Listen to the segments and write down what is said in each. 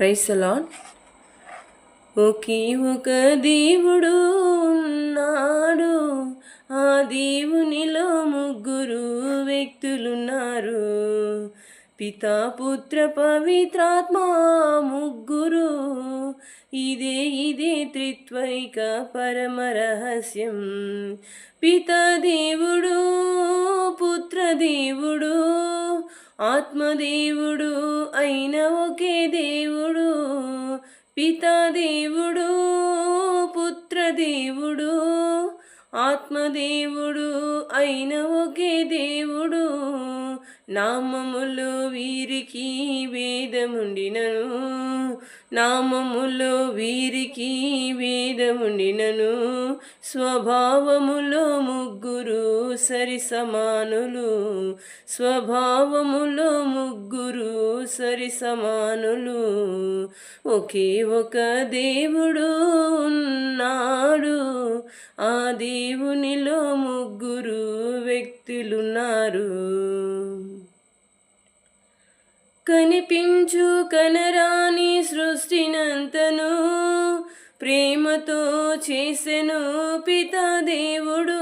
ప్రైసలాన్ ఒకే ఒక దేవుడు ఉన్నాడు. ఆ దేవునిలో ముగ్గురు వ్యక్తులున్నారు. పితా పుత్ర పవిత్రాత్మ ముగ్గురు. ఇదే ఇదే త్రిత్వైక పరమ రహస్యం. పిత దేవుడు పుత్ర దేవుడు. ఆత్మదేవుడు అయిన ఒకే దేవుడు పితా దేవుడు పుత్ర దేవుడు ఆత్మదేవుడు అయిన ఒకే దేవుడు. నామములు వీరికి వేదముండినను నామములో వీరికి వేదముండినను స్వభావములో ముగ్గురు సరి సమానులు. స్వభావములో ముగ్గురు సరి సమానులు. ఒకే ఒక దేవుడు ఉన్నాడు. ఆ దేవునిలో ముగ్గురు వ్యక్తులున్నారు. కనిపించు కనరాని సృష్టినంతను ప్రేమతో చేసెను పితా దేవుడు.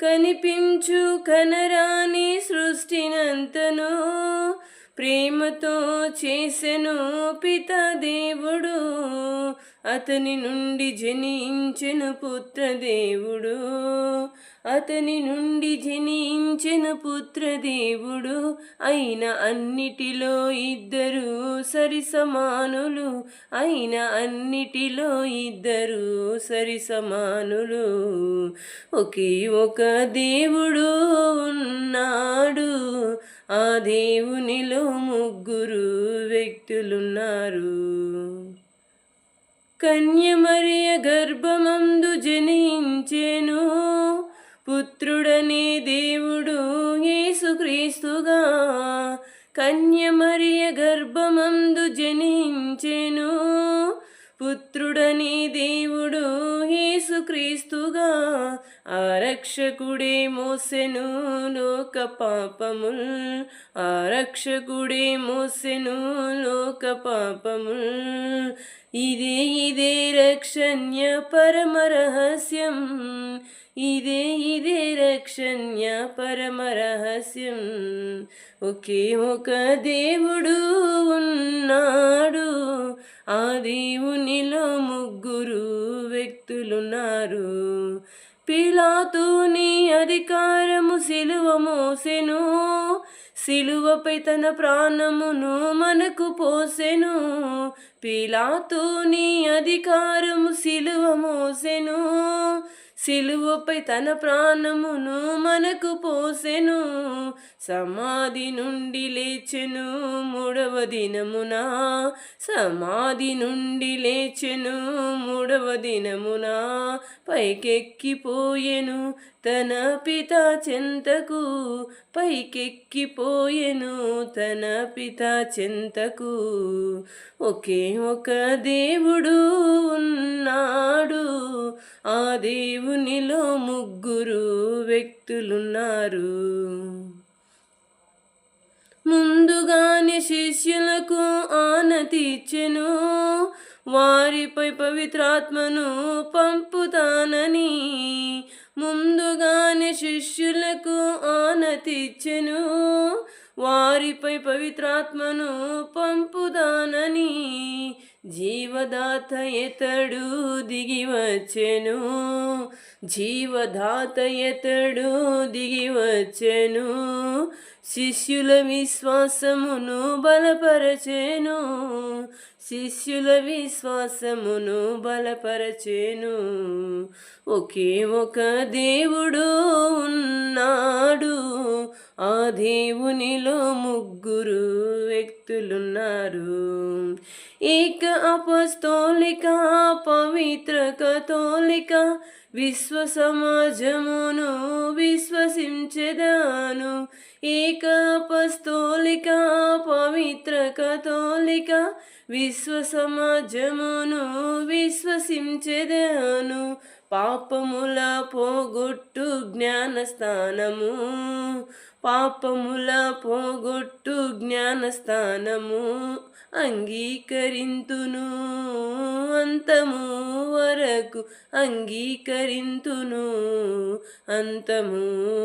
కనిపించు కనరాని సృష్టినంతను ప్రేమతో చేసెను పితా దేవుడు. అతని నుండి జనించిన పుత్రదేవుడు. అతని నుండి జనించిన పుత్రదేవుడు. అయిన అన్నిటిలో ఇద్దరు సరి సమానులు అయిన అన్నిటిలో ఇద్దరు సరి సమానులు ఒకే ఒక దేవుడు ఉన్నాడు. ఆ దేవునిలో ముగ్గురు వ్యక్తులున్నారు. కన్యమరియ గర్భమందు జనించెను. పుత్రుడనే దేవుడు యేసుక్రీస్తుగా. కన్యమరియ గర్భమందు జనించెను. పుత్రుడనే దేవుడు యేసుక్రీస్తుగా. ఆరక్షకుడే మోసెను లోక పాపముల్. ఆరక్షకుడే మోసెను లోక పాపముల్. ఇదే ఇదే రక్షణ్య పరమ రహస్యం ఇదే ఇదే రక్షణ్య పరమ రహస్యం ఒకే ఒక దేవుడు ఉన్నాడు. ఆ దేవునిలో ముగ్గురు వ్యక్తులున్నారు. పిలాతూని అధికారము సిలువ మోసెను. సిలువపై తన ప్రాణమును మనకు పోసెను. పిలాతుని అధికారము సిలువ మోసెను. సిలువపై తన ప్రాణమును మనకు పోసెను. సమాధి నుండి లేచెను మూడవ దినమున. సమాధి నుండి లేచెను మూడవ దినమున. పైకెక్కిపోయెను తన పిత చెంతకు. పైకెక్కిపోయెను తన పిత చెంతకు. ఒకే ఒక దేవుడు ఉన్నాడు. ఆ దేవుడు దేవునిలో ముగ్గురు వ్యక్తులున్నారు. ముందుగానే శిష్యులకు ఆనతిచ్చెను వారిపై పవిత్రాత్మను పంపుతానని ముందుగానే శిష్యులకు ఆనతిచ్చెను వారిపై పవిత్రాత్మను పంపుదానని జీవదాత ఎతడు దిగి వచ్చెను జీవదాత ఎతడు దిగి వచ్చెను శిష్యుల విశ్వాసమును బలపరచెను. శిష్యుల విశ్వాసమును బలపరచెను. ఒకే ఒక దేవుడు ఉన్నాడు. ఆ దేవునిలో ముగ్గురు వ్యక్తులున్నారు. ఏక అపస్తోలిక పవిత్ర కథోలిక విశ్వ సమాజమును విశ్వసించెదాను ఏక అపస్తోలిక పవిత్ర కథోలిక విశ్వ సమాజమును విశ్వసించెదాను పాపముల పోగొట్టు జ్ఞానస్థానము పాపముల పోగొట్టు జ్ఞానస్థానము అంగీకరింతును అంతము వరకు అంగీకరింతును అంతము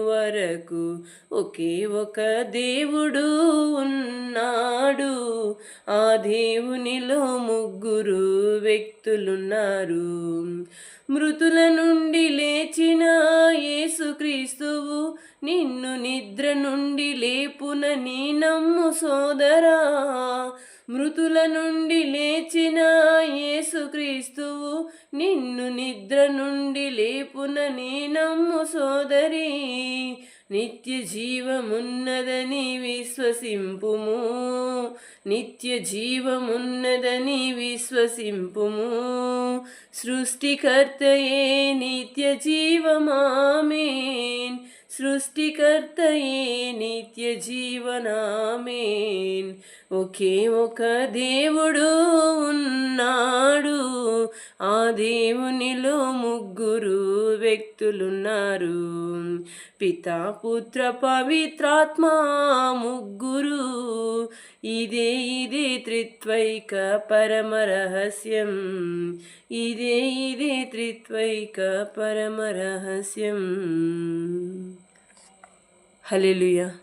వరకు. ఒకే ఒక దేవుడు ఉన్నాడు. ఆ దేవునిలో ముగ్గురు వ్యక్తులున్నారు. మృతుల నుండి లేచిన యేసుక్రీస్తువు నిన్ను నిద్ర నుండి లేపునని నమ్ము సోదరా. మృతుల నుండి లేచిన యేసుక్రీస్తువు నిన్ను నిద్ర నుండి లేపునని నమ్ము సోదరి. నిత్య జీవమున్నదని విశ్వసింపుము. నిత్య జీవమున్నదని విశ్వసింపుము. సృష్టికర్తయే నిత్య జీవమామేన్. సృష్టికర్తయే నిత్య జీవనామేన్. ఒకే ఒక దేవుడు ఉన్నాడు. ఆ దేవునిలో ముగ్గురు వ్యక్తులున్నారు. పితా పుత్ర పవిత్రాత్మ ముగ్గురు. ఇదే ఇదే త్రిత్వైక పరమ రహస్యం. ఇదే ఇదే త్రిత్వైక పరమ రహస్యం. Hallelujah.